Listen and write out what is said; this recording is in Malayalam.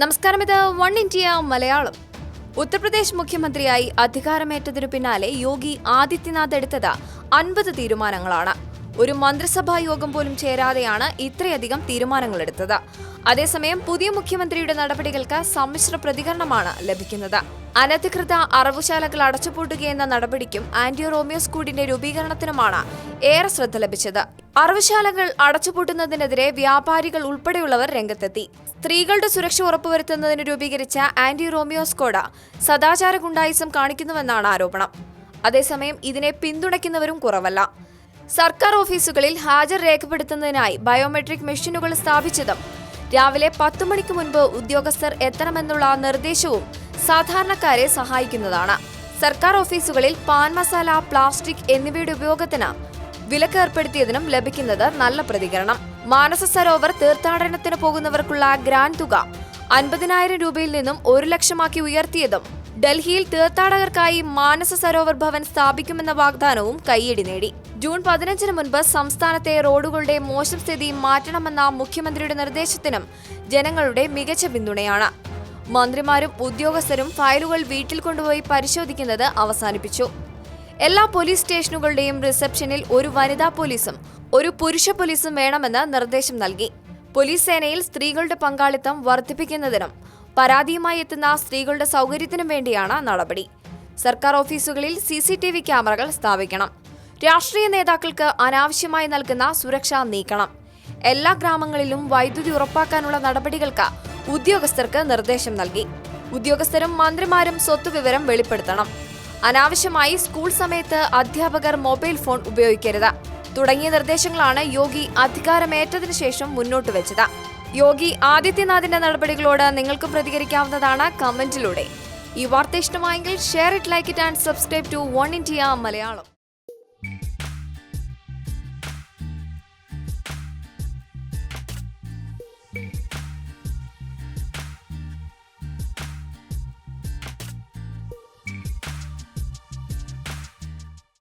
നമസ്കാരം ഇത് വൺ ഇന്ത്യ മലയാളം. ഉത്തർപ്രദേശ് മുഖ്യമന്ത്രിയായി അധികാരമേറ്റതിനു പിന്നാലെ യോഗി ആദിത്യനാഥ് എടുത്തത് അൻപത് തീരുമാനങ്ങളാണ്. ഒരു മന്ത്രിസഭാ യോഗം പോലും ചേരാതെയാണ് ഇത്രയധികം തീരുമാനങ്ങൾ എടുത്തത് അതേസമയം പുതിയ മുഖ്യമന്ത്രിയുടെ നടപടികൾക്ക് സമ്മിശ്ര പ്രതികരണമാണ് ലഭിക്കുന്നത്. അനധികൃത അറവുശാലകൾ അടച്ചുപൂട്ടുകയെന്ന നടപടിക്കും ആന്റിയോ റോമിയോ സ്കൂഡിന്റെ രൂപീകരണത്തിനുമാണ് ഏറെ ശ്രദ്ധ ലഭിച്ചത്. അറവുശാലകൾ അടച്ചുപൂട്ടുന്നതിനെതിരെ വ്യാപാരികൾ ഉൾപ്പെടെയുള്ളവർ രംഗത്തെത്തി. സ്ത്രീകളുടെ സുരക്ഷ ഉറപ്പുവരുത്തുന്നതിന് രൂപീകരിച്ച ആന്റി റോമിയോ സ്കോഡ സദാചാര ഗുണ്ടായിസം കാണിക്കുന്നുവെന്നാണ് ആരോപണം. അതേസമയം ഇതിനെ പിന്തുണയ്ക്കുന്നവരും കുറവല്ല. സർക്കാർ ഓഫീസുകളിൽ ഹാജർ രേഖപ്പെടുത്തുന്നതിനായി ബയോമെട്രിക് മെഷീനുകൾ സ്ഥാപിച്ചതും രാവിലെ പത്തു മണിക്ക് മുൻപ് ഉദ്യോഗസ്ഥർ എത്തണമെന്നുള്ള നിർദ്ദേശവും സാധാരണക്കാരെ സഹായിക്കുന്നതാണ്. സർക്കാർ ഓഫീസുകളിൽ പാൻ മസാല പ്ലാസ്റ്റിക് എന്നിവയുടെ ഉപയോഗത്തിന് വിലക്ക് ഏർപ്പെടുത്തിയതിനും ലഭിക്കുന്നത് നല്ല പ്രതികരണം. മാനസ സരോവർ തീർത്ഥാടനത്തിന് പോകുന്നവർക്കുള്ള ഗ്രാൻഡ് തുക അൻപതിനായിരം രൂപയിൽ നിന്നും ഒരു ലക്ഷമാക്കി ഉയർത്തിയതും ഡൽഹിയിൽ തീർത്ഥാടകർക്കായി മാനസ സരോവർ ഭവൻ സ്ഥാപിക്കുമെന്ന വാഗ്ദാനവും കൈയടി നേടി. ജൂൺ പതിനഞ്ചിന് മുൻപ് സംസ്ഥാനത്തെ റോഡുകളുടെ മോശം സ്ഥിതി മാറ്റണമെന്ന മുഖ്യമന്ത്രിയുടെ നിർദ്ദേശത്തിനും ജനങ്ങളുടെ മികച്ച പിന്തുണയാണ്. മന്ത്രിമാരും ഉദ്യോഗസ്ഥരും ഫയലുകൾ വീട്ടിൽ കൊണ്ടുപോയി പരിശോധിക്കുന്നത് അവസാനിപ്പിച്ചു. എല്ലാ പോലീസ് സ്റ്റേഷനുകളുടെയും റിസപ്ഷനിൽ ഒരു വനിതാ പോലീസും ഒരു പുരുഷ പോലീസും വേണമെന്ന് നിർദ്ദേശം നൽകി. പോലീസ് സേനയിൽ സ്ത്രീകളുടെ പങ്കാളിത്തം വർദ്ധിപ്പിക്കുന്നതിനും പരാതിയുമായി എത്തുന്ന സ്ത്രീകളുടെ സൗകര്യത്തിനും വേണ്ടിയാണ് നടപടി. സർക്കാർ ഓഫീസുകളിൽ സി സി ടി വി ക്യാമറകൾ സ്ഥാപിക്കണം. രാഷ്ട്രീയ നേതാക്കൾക്ക് അനാവശ്യമായി നൽകുന്ന സുരക്ഷ നീക്കണം. എല്ലാ ഗ്രാമങ്ങളിലും വൈദ്യുതി ഉറപ്പാക്കാനുള്ള നടപടികൾക്ക് ഉദ്യോഗസ്ഥർക്ക് നിർദ്ദേശം നൽകി. ഉദ്യോഗസ്ഥരും മന്ത്രിമാരും സ്വത്തുവിവരം വെളിപ്പെടുത്തണം. അനാവശ്യമായി സ്കൂൾ സമയത്ത് അധ്യാപകർ മൊബൈൽ ഫോൺ ഉപയോഗിക്കരുത്. തുടങ്ങിയ നിർദ്ദേശങ്ങളാണ് യോഗി അധികാരമേറ്റതിനു ശേഷം മുന്നോട്ട് വെച്ചത്. യോഗി ആദിത്യനാഥിന്റെ നടപടികളോട് നിങ്ങൾക്കും പ്രതികരിക്കാവുന്നതാണ് കമന്റിലൂടെ. ഈ വാർത്ത ഇഷ്ടമായെങ്കിൽ share it like it and subscribe to one India Malayalam